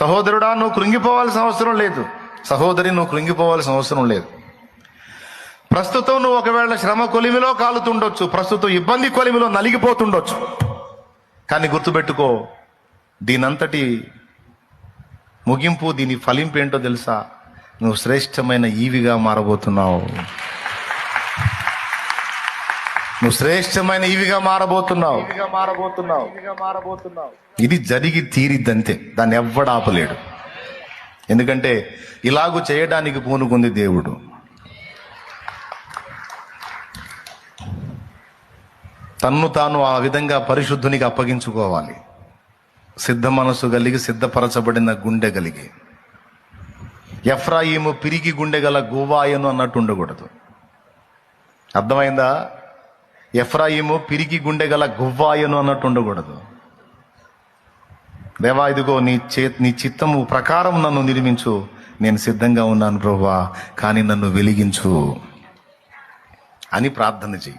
సహోదరుడా నువ్వు కృంగిపోవాల్సిన అవసరం లేదు. సహోదరి నువ్వు కృంగిపోవాల్సిన అవసరం లేదు. ప్రస్తుతం నువ్వు ఒకవేళ శ్రమ కొలిమిలో కాలుతుండొచ్చు. ప్రస్తుతం ఇబ్బంది కొలిమిలో నలిగిపోతుండొచ్చు. కానీ గుర్తుపెట్టుకో దీనంతటి ముగింపు దీని ఫలింపు ఏంటో తెలుసా? నువ్వు శ్రేష్టమైన ఈవిగా మారబోతున్నావు. నువ్వు శ్రేష్టమైన ఈవిగా మారబోతున్నావు. మారబోతున్నావు. మారబోతున్నావు. ఇది జరిగి తీరిద్దంతే. దాన్ని ఎవ్వడు ఆపలేడు. ఎందుకంటే ఇలాగూ చేయడానికి పూనుకుంది దేవుడు. తన్ను తాను ఆ విధంగా పరిశుద్ధునికి అప్పగించుకోవాలి. సిద్ధ మనసు కలిగి సిద్ధపరచబడిన గుండె కలిగి. ఎఫ్రాయిము పిరికి గుండె గల గువాయను అన్నట్టు ఉండకూడదు. అర్థమైందా? ఎఫ్రాయిము పిరికి గుండె గల గువ్వాయను అన్నట్టు ఉండకూడదు. దేవా ఇదిగో నీ చే నీ చిత్తము ప్రకారం నన్ను నిర్మించు. నేను సిద్ధంగా ఉన్నాను ప్రభువా కానీ నన్ను వెలిగించు. అని ప్రార్థన చెయ్యి.